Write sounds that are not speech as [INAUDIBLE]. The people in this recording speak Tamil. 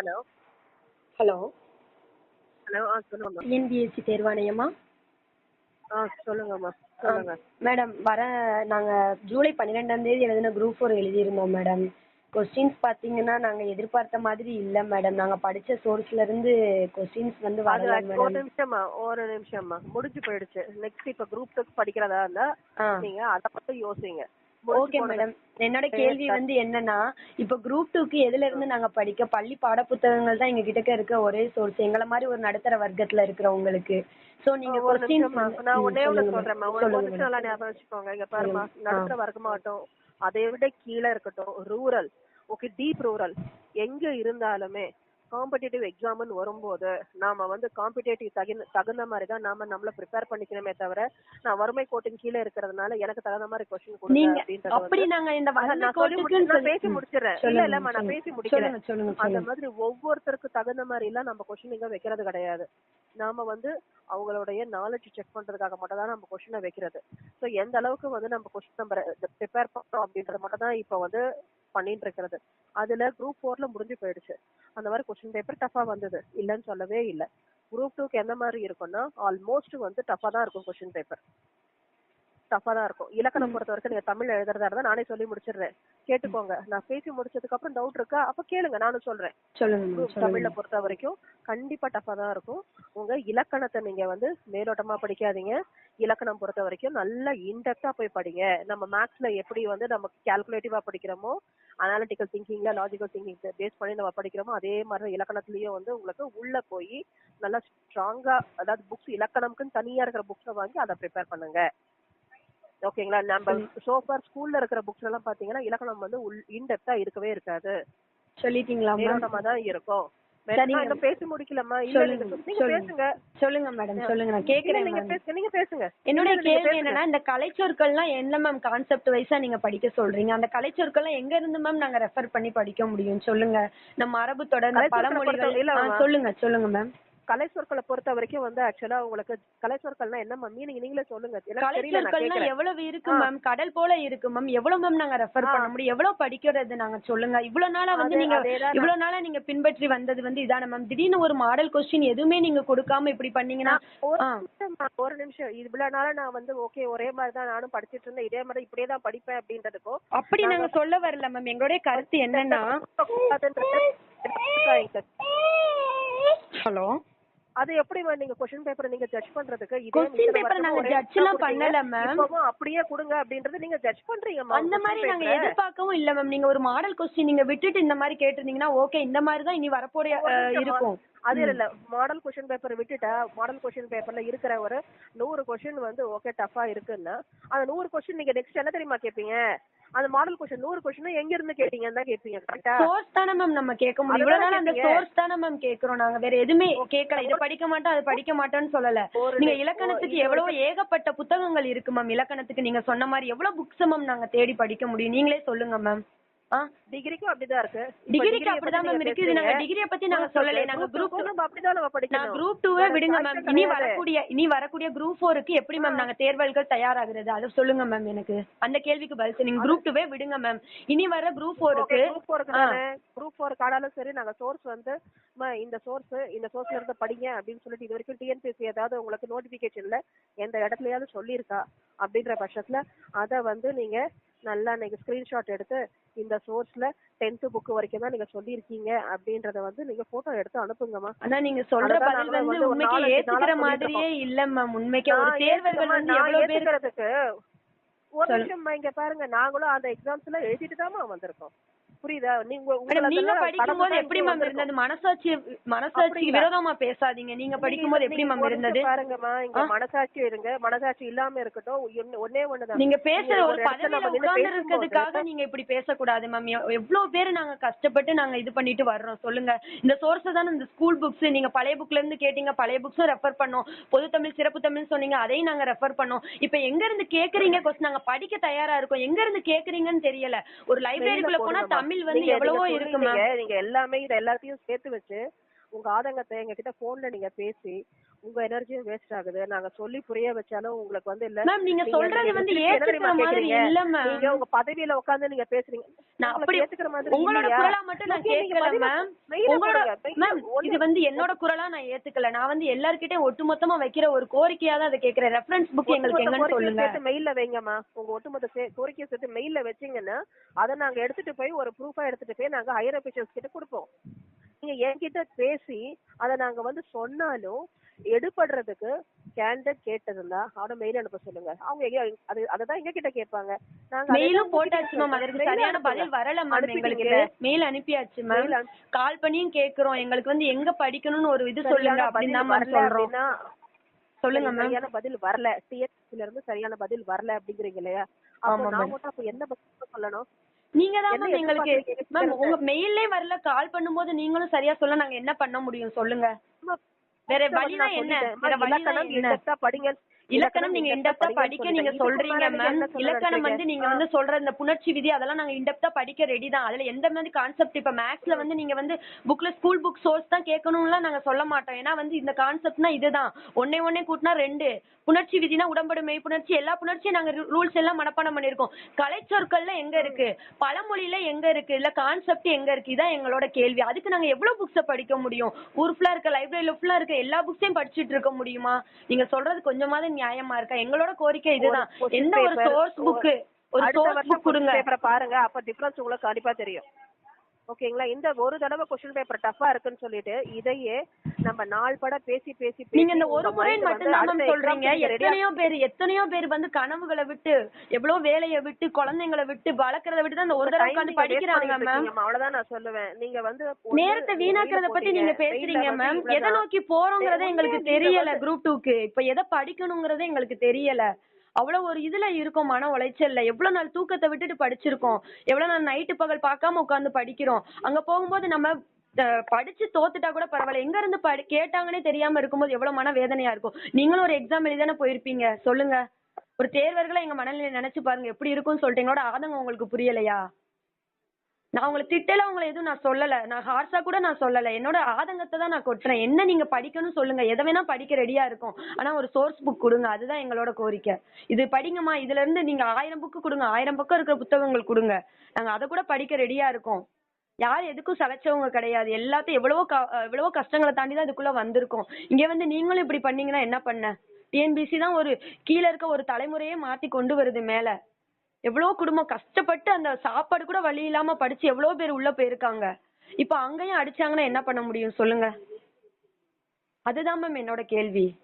ஹலோ. ஹலோ. ஹலோ ஆ சொல்லுங்கம்மா. டிஎன்பிஎஸ்சி தேர்வாணையமா? ஆ சொல்லுங்கம்மா சொல்லுங்க. மேடம் வர நாங்கள் ஜூலை பன்னிரெண்டாம் தேதி எழுதின குரூப் ஃபோர் எழுதியிருந்தோம் மேடம். கொஸ்டின்ஸ் பார்த்தீங்கன்னா நாங்கள் எதிர்பார்த்த மாதிரி இல்லை மேடம். நாங்கள் படித்த சோர்ஸ்லேருந்து கொஸ்டின்ஸ் வந்து அது வரல அது ஒரு மேடம் நிமிஷம்மா ஒரு நிமிஷம்மா. முடிஞ்சு போயிடுச்சு. நெக்ஸ்ட் இப்ப குரூப் டூ படிக்கிறதா இருந்தா ஆ. நீங்க அத மட்டும் யோசிங்க. ஓகே. மேடம். என்னோட கேள்வி வந்து என்னன்னா இப்போ குரூப் டூக்கு எதுல இருந்து நாங்க படிக்க பள்ளி பாட புத்தகங்கள் தான் எங்க கிட்ட இருக்க ஒரே சோர்ஸ் எங்கள மாதிரி ஒரு நடுத்தர வர்க்கத்துல இருக்கிறவங்களுக்கு. சோ நீங்க நான் ஒன்னே ஒண்ணு சொல்றேன்மா ஒரு நிமிஷம் நல்லா ஞாபகம் வச்சுக்கோங்க. இங்க பாருமா. நடுத்தர வர்க்கமாகட்டும் அதை விட கீழே இருக்கட்டும் ரூரல் ஓகே டீப் ரூரல் எங்க இருந்தாலுமே காம்படிட்டிவ் எக்ஸாம்னு வரும்போது நாம வந்து காம்படிட்டிவ் தகுந்த தகுந்த மாதிரி தான் நாம நம்மள ப்ரிப்பேர் பண்ணிக்கணுமே தவிர நான் வறுமை கோட்டின் கீழே இருக்கிறதுனால எனக்கு தகுந்த மாதிரி கொஸ்டின் கொடுங்க அப்படின்றது அப்படி நாங்க இந்த நான் சொல்லி பேசி. முடிச்சிடுறேன் இல்ல இல்லம்மா நான். பேசி முடிக்கிறேன் அந்த மாதிரி ஒவ்வொருத்தருக்கு தகுந்த மாதிரி எல்லாம் நம்ம கொஸ்டின் இங்க வைக்கிறது கிடையாது நாம வந்து அவங்களுடைய நாலேஜ் செக் பண்றதுக்காக மட்டும் தான் நம்ம கொஸ்டினை வைக்கிறது ஸோ எந்த அளவுக்கு வந்து நம்ம கொஸ்டின் நம்ம ப்ரிப்பேர் பண்ணோம் அப்படின்றது மட்டும் தான் இப்போ வந்து பண்ணிட்டு இருக்கிறது அதுல குரூப் ஃபோர்ல முடிஞ்சு போயிடுச்சு. அந்த மாதிரி கொஸ்டின் பேப்பர் டஃபா வந்தது. இல்லைன்னு சொல்லவே இல்லை. குரூப் டூக்கு எந்த மாதிரி இருக்கும்னா ஆல்மோஸ்ட் வந்து டஃபா தான் இருக்கும் கொஸ்டின் பேப்பர் டஃபா தான் இருக்கும். இலக்கணம் பொறுத்த வரைக்கும் நீங்க தமிழ் எழுதுறதா இருந்தா நானே சொல்லி முடிச்சிடுறேன். கேட்டுக்கோங்க. நான் பேசி முடிச்சதுக்கு அப்புறம் டவுட் இருக்கா? அப்ப கேளுங்க நானும் சொல்றேன். தமிழ்ல பொறுத்த வரைக்கும் கண்டிப்பா டஃபா தான் இருக்கும். உங்க இலக்கணத்தை நீங்க வந்து மேலோட்டமா படிக்காதீங்க. இலக்கணம் பொறுத்த வரைக்கும் நல்லா இன்டெப்தா போய் படிங்க. நம்ம மேத்ஸ்ல எப்படி வந்து நம்ம கால்குலேட்டிவா படிக்கிறோமோ அனாலிட்டிக்கல் திங்கிங்ல லாஜிக்கல் திங்கிங் பேஸ் பண்ணி நம்ம படிக்கிறோமோ அதே மாதிரி இலக்கணத்திலயும் வந்து உங்களுக்கு உள்ள போய் நல்லா ஸ்ட்ராங்கா அதாவது புக்ஸ் இலக்கணம்க்குன்னு தனியா இருக்கிற புக்ஸை வாங்கி அதை ப்ரிப்பேர் பண்ணுங்க. ஓகேங்களா நம்ம சோஃபார் ஸ்கூல்ல இருக்கிற புக்ஸ் எல்லாம் பாத்தீங்கன்னா இலக்கணம் வந்து இன்டெப்தா இருக்கவே இருக்காது. சொல்லிட்டீங்களா மேலோட்டமா தான் இருக்கும். பேசி சொல்லுங்க. பேசுங்க. சொல்லுங்க மேடம் சொல்லுங்க. நான் கேக்குறேன் நீங்க பேசுங்க நீங்க பேசுங்க. நீங்க கேள்வி. என்னன்னா இந்த கலைச்சொற்கள்லாம் என்ன மேம் கான்செப்ட் வைஸா நீங்க படிக்க சொல்றீங்க? அந்த கலைச்சொற்கள்லாம் எங்க இருந்து மேம் நாங்க ரெஃபர் பண்ணி படிக்க முடியும்? சொல்லுங்க. நம்ம மரபு தொடர் பழமொழிகள். சொல்லுங்க சொல்லுங்க மேம் கலை சொற்களை பொறுத்த வரைக்கும் வந்து ஆக்சுவலா உங்களுக்கு கலை சொற்கள்னா என்ன மீனிங் நீங்களே சொல்லுங்க. கலைச்சொற்கள்னா கேக்குறேன். எவ்வளவு இருக்கு. மேம் கடல் போல இருக்கு மேம் எவ்வளவு மேம் நாங்க ரெஃபர். பண்ண முடியும்? எவ்வளவு படிக்கிறது நாங்க சொல்லுங்க. இவ்வளவு நாளா வந்து நீங்க இவ்வளவு நாளா நீங்க பின்பற்றி வந்தது வந்து இதான மேம் திடீர்னு ஒரு மாடல் கொஸ்டின் எதுவுமே நீங்க கொடுக்காம இப்படி பண்ணீங்கன்னா ஒரு நிமிஷம் இவ்வளவு நாளா நான் வந்து ஓகே ஒரே மாதிரி தான் நானும் படிச்சிட்டு இருந்தேன். இதே மாதிரி இப்படியே தான் படிப்பேன் அப்படின்றதுக்கும் அப்படி நாங்க சொல்ல வரல மேம் எங்களுடைய கருத்து என்னன்னா [LAUGHS] ஹலோ? அது எப்படி மேம் நீங்க கொஸ்டின் பேப்பர் நீங்க ஜட்ஜ் பண்றதுக்கு? paper வருஷமா நாங்க judge எல்லாம். பண்ணல. இப்பவும் அப்படியே கொடுங்க அப்படின்றது நீங்க ஜட்ஜ் பண்றீங்க அந்த மாதிரி நாங்க எதிர்பார்க்கவும் இல்ல மேம் நீங்க ஒரு மாடல் கொஸ்டின் நீங்க விட்டுட்டு இந்த மாதிரி கேட்டிருந்தீங்கன்னா ஓகே இந்த மாதிரி தான் இனி வரப்போற அஹ், இருக்கும். அது இல்ல மாடல் கொஸ்டின் பேப்பர் விட்டுட்டா மாடல் கொஸ்டின் பேப்பர்ல இருக்கிற ஒரு நூறு கொஸ்டின் வந்து ஓகே டஃபா இருக்குன்னா அந்த நூறு கொஸ்டின் நீங்க நெக்ஸ்ட் என்ன தெரியுமா கேப்பீங்க? அந்த மாடல் கொஸ்டின் நூறு கொஸ்டின் எங்க இருந்து கேட்டீங்கன்னு தான் கேட்பீங்க கரெக்டா சோர்ஸ் தானே மேம் நம்ம கேட்க முடியும். இவ்வளவு நாள் அந்த. சோர்ஸ் தானே மேம் கேக்குறோம் நாங்க. வேற எதுவுமே கேட்கல. இது படிக்க மாட்டோம் அது படிக்க மாட்டோம்னு சொல்லல. நீங்க இலக்கணத்துக்கு எவ்வளவு ஏகப்பட்ட புத்தகங்கள் இருக்கு மேம் இலக்கணத்துக்கு நீங்க சொன்ன மாதிரி எவ்வளவு புக்ஸ் மேம் நாங்க தேடி படிக்க முடியும். நீங்களே சொல்லுங்க மேம் டிகிரிக்கும் அப்படிதான் இருக்கு. இப்ப டிகிரிக்கு degree அப்படிதான் பத்தி மேம் நீங்க இருக்கு. இது நாங்க பேசுறீங்க. டிகிரிய பத்தி நாங்க சொல்லல. நாங்க குரூப் நம்ம அப்படிதான் நம்ம நான் படிக்கணும் குரூப் டூவே வேற விடுங்க choice மேம் இனி. வரக்கூடிய இனி வரக்கூடிய குரூப் ஃபோருக்கு எப்படி மேம் நாங்க தேர்வுகள் தயாராகிறது? அதை சொல்லுங்க மேம் எனக்கு. அந்த கேள்விக்கு பதில். நீங்க குரூப் டூவே விடுங்க மேம் இனி வர குரூப் ஃபோருக்கு குரூப் ஃபோருக்கு தானே குரூப் ஃபோர் காடாலும் சரி நாங்க சோர்ஸ் வந்து இந்த சோர்ஸ் இந்த சோர்ஸ்ல இருந்து படிங்க அப்படின்னு சொல்லிட்டு இது வரைக்கும் டிஎன்பிஎஸ்சி ஏதாவது உங்களுக்கு நோட்டிபிகேஷன்ல எந்த இடத்துலயாவது சொல்லியிருக்கா? அப்படின்ற பட்சத்துல அத வந்து நீங்க நல்லா நீங்க ஸ்கிரீன்ஷாட் எடுத்து இந்த சோர்ஸ்ல டென்த் புக் வரைக்கும் தான் நீங்க சொல்லியிருக்கீங்க அப்படின்றத வந்து நீங்க போட்டோ எடுத்து அனுப்புங்கம்மா ஆனா நீங்க சொல்ற பதில் வந்து உண்மைக்கு ஏத்துக்கிற மாதிரியே இல்ல மேம் உண்மைக்கு ஒரு தேர்வர்கள் வந்து எவ்வளவு பேர் ஒரு. நிமிஷம் இங்க பாருங்க. நாங்களும் அந்த எக்ஸாம்ஸ்ல எழுதிட்டு தான் வந்திருக்கோம். புரியுதா? நீங்க நீங்க உங்களதெல்லாம் படிக்கும் போது கடந்து எப்படி மேம். இருந்தது? மனசாட்சி மனசாட்சிக்கு அப்படிங்களா? விரோதமா பேசாதீங்க. நீங்க படிக்கும் போது எப்படி மேம் இருந்தது? பாருங்கம்மா. இங்க? மனசாட்சி இருங்க. மனசாட்சி இல்லாம இருக்கட்டும். ஒண்ணே ஒண்ணுதான். நீங்க பேசுற ஒரு பதவியில உட்கார்ந்து இருக்கிறதுக்காக நீங்க இப்படி பேசக்கூடாது மேம் எவ்வளவு பேர் நாங்க கஷ்டப்பட்டு நாங்க இது பண்ணிட்டு வர்றோம்? சொல்லுங்க. இந்த சோர்ஸ் தானே இந்த ஸ்கூல் புக்ஸ் நீங்க பழைய புக்ல இருந்து கேட்டீங்க. பழைய புக்ஸும் ரெஃபர் பண்ணோம். பொது தமிழ் சிறப்பு தமிழ் சொன்னீங்க. அதையும் நாங்க ரெஃபர் பண்ணோம். இப்ப எங்க இருந்து கேக்குறீங்க? கொஸ்டின் நாங்க படிக்க தயாரா இருக்கோம். எங்க இருந்து கேக்குறீங்கன்னு தெரியல. ஒரு லைப்ரரிக்குள்ள போனா போடுங்கம்மா. தமிழ் வந்து எவ்வளவோ இருக்கு மேம் நீங்க எல்லாமே இத எல்லாத்தையும் சேர்த்து வச்சு உங்க ஆதங்கத்தை எங்ககிட்ட போன்ல நீங்க பேசி உங்க எனர்ஜியும் வேஸ்ட் ஆகுது. நாங்க சொல்லி புரிய வச்சாலும் உங்களுக்கு வந்து இல்ல. மேம் நீங்க சொல்றது வந்து ஏத்துக்கிற மாதிரி? இல்ல மேம் நீங்க உங்க பதவியில உட்கார்ந்து நீங்க பேசுறீங்க. நான் அப்படி ஏத்துக்கிற மாதிரி உங்களோட? குரலா மட்டும் நான் கேட்கல மேம் உங்களோட மேம் இது வந்து என்னோட குரலா நான் ஏத்துக்கல. நான் வந்து எல்லார்கிட்டயும் ஒட்டுமொத்தமா வைக்கிற ஒரு கோரிக்கையா தான் அதை கேக்குறேன் ரெஃபரன்ஸ் புக் எங்களுக்கு எங்கன்னு சொல்லுங்க. சேர்த்து மெயில்ல வைங்கம்மா உங்க ஒட்டுமொத்த கோரிக்கையை சேர்த்து மெயில்ல வச்சீங்கன்னா அதை நாங்க எடுத்துட்டு போய் ஒரு ப்ரூஃபா எடுத்துட்டு போய் நாங்க ஹையர் அபிஷியல்ஸ் கிட்ட கொடுப்போம். நீங்க என்கிட்ட பேசி அதை நாங்க வந்து சொன்னாலும் எடுபடுறதுக்கு கேண்டட் கேட்டதுன்னா அவன மெயில் அனுப்ப சொல்லுங்க. அவங்க எங்க அது அததான் எங்க கிட்ட கேட்பாங்க. நாங்க மெயிலும் போட்டாச்சு மேம் அதற்கு சரியான. பதில் வரல மேம் எங்களுக்கு? மெயில் அனுப்பியாச்சு மேம் கால் பண்ணியும் கேக்குறோம். எங்களுக்கு வந்து எங்க படிக்கணும்னு ஒரு இது சொல்லுங்க அப்படின்னு தான் சொல்றோம். சொல்லுங்க சரியான பதில் வரல. டிஎஸ்சில இருந்து சரியான பதில் வரல அப்படிங்கிறீங்க இல்லையா? அப்போ நான். மட்டும் அப்ப என்ன பதில் சொல்லணும்? நீங்க தான் மேம் எங்களுக்கு மேம் உங்க மெயிலே வரல கால் பண்ணும்போது நீங்களும் சரியா சொல்ல நாங்க என்ன பண்ண முடியும் சொல்லுங்க. வேற வழினா என்ன. வேற வழினா என்ன? படிங்க. இலக்கணம் நீங்க இன்டெப்தா படிக்க நீங்க. சொல்றீங்க மேம் இலக்கணம் வந்து? நீங்க வந்து சொல்ற இந்த புணர்ச்சி விதி அதெல்லாம் நாங்க இன்டெப்தா படிக்க ரெடி தான். அதுல எந்த மாதிரி கான்செப்ட் இப்ப மேக்ஸ்ல வந்து நீங்க வந்து புக்ல ஸ்கூல் புக் சோர்ஸ் தான் கேட்கணும்லாம் நாங்க சொல்ல மாட்டோம். ஏன்னா வந்து இந்த கான்செப்ட்னா இதுதான். ஒன்னே ஒன்னே கூட்டினா ரெண்டு. புணர்ச்சி விதினா உடம்படு மெய் புணர்ச்சி. எல்லா புணர்ச்சியும் நாங்க ரூல்ஸ் எல்லாம் மனப்பாடம் பண்ணிருக்கோம் கலைச்சொற்கள்ல எங்க இருக்கு? பழமொழியில எங்க இருக்கு? இல்ல கான்செப்ட் எங்க இருக்கு? இதான் எங்களோட கேள்வி. அதுக்கு நாங்க எவ்வளவு புக்ஸ படிக்க முடியும்? ஊர் ஃபுல்லா இருக்க லைப்ரரியில ஃபுல்லா இருக்க எல்லா புக்ஸையும் படிச்சுட்டு இருக்க முடியுமா? நீங்க சொல்றது கொஞ்சமாவது நியாயமா இருக்கா? எங்களோட கோரிக்கை இதுதான். எந்த ஒரு சோர்ஸ் புக் ஒரு சோர்ஸ் புக் கொடுங்க. பேப்பரை பாருங்க அப்ப டிஃபரன்ஸ் உங்களுக்கு கண்டிப்பா தெரியும். ஓகேங்களா? இந்த ஒரு தடவை கொஸ்டின் பேப்பர் டஃபா இருக்குன்னு சொல்லிட்டு இதையே நம்ம நாள் பட பேசி பேசி நீங்க இந்த ஒரு முறை மட்டும் தான் சொல்றீங்க. எத்தனையோ பேர் எத்தனையோ பேர் வந்து கனவுகளை விட்டு எவ்வளவு வேலையை விட்டு குழந்தைங்களை விட்டு வளர்க்கறத விட்டு தான் இந்த ஒரு தடவை உட்காந்து படிக்கிறாங்க மேம். அவ்வளவுதான் நான் சொல்லுவேன். நீங்க வந்து நேரத்தை வீணாக்குறத பத்தி நீங்க. பேசுறீங்க மேம் எதை. நோக்கி போறோங்கிறதே எங்களுக்கு தெரியல குரூப் டூக்கு இப்ப எதை படிக்கணுங்கிறதே எங்களுக்கு தெரியல. அவ்வளவு ஒரு இதுல இருக்கும் மன உளைச்சல்ல. எவ்வளவு நாள் தூக்கத்தை விட்டுட்டு படிச்சிருக்கோம். எவ்வளவு நாள் நைட்டு பகல் பார்க்காம உட்கார்ந்து படிக்கிறோம். அங்க போகும்போது நம்ம அஹ், படிச்சு தோத்துட்டா கூட பரவாயில்ல. எங்க இருந்து படி கேட்டாங்கன்னே தெரியாம இருக்கும்போது எவ்வளவு மன வேதனையா இருக்கும். நீங்களும் ஒரு எக்ஸாம் எழுதிதானே போயிருப்பீங்க. சொல்லுங்க. ஒரு தேர்வர்களை எங்க மனநிலை நினைச்சு பாருங்க. எப்படி இருக்கும்னு சொல்லிட்டு எங்களோட ஆதங்கம் உங்களுக்கு புரியலையா? நான் உங்களை திட்டல உங்களை எதுவும் நான் சொல்லல. நான் ஹார்ஸா கூட நான் சொல்லல. என்னோட ஆதங்கத்தை தான் நான் கொட்டுறேன். என்ன நீங்க படிக்கணும்னு சொல்லுங்க. எதை வேணா படிக்க ரெடியா இருக்கும். ஆனா ஒரு சோர்ஸ் புக் கொடுங்க. அதுதான் எங்களோட கோரிக்கை. இது படிங்கம்மா. இதுல இருந்து நீங்க ஆயிரம் புக்கு கொடுங்க. ஆயிரம் பக்கம் இருக்கிற புத்தகங்கள் கொடுங்க. நாங்க அதை கூட படிக்க ரெடியா இருக்கோம். யார் எதுக்கும் சளைச்சவங்க கிடையாது. எல்லாத்தையும் எவ்வளவோ க- எவ்வளவோ கஷ்டங்களை தாண்டி தான் இதுக்குள்ள வந்திருக்கோம். இங்க வந்து நீங்களும் இப்படி பண்ணீங்கன்னா என்ன பண்ண? டிஎன்பிசி தான் ஒரு கீழே இருக்க ஒரு தலைமுறையே மாத்தி கொண்டு வருது மேல. எவ்வளவு குடும்பம் கஷ்டப்பட்டு அந்த சாப்பாடு கூட வழி இல்லாம படிச்சு எவ்வளவு பேர் உள்ள போயிருக்காங்க. இப்ப அங்கேயும் அடிச்சாங்கன்னா என்ன பண்ண முடியும்? சொல்லுங்க. அதுதான் மேம் என்னோட கேள்வி.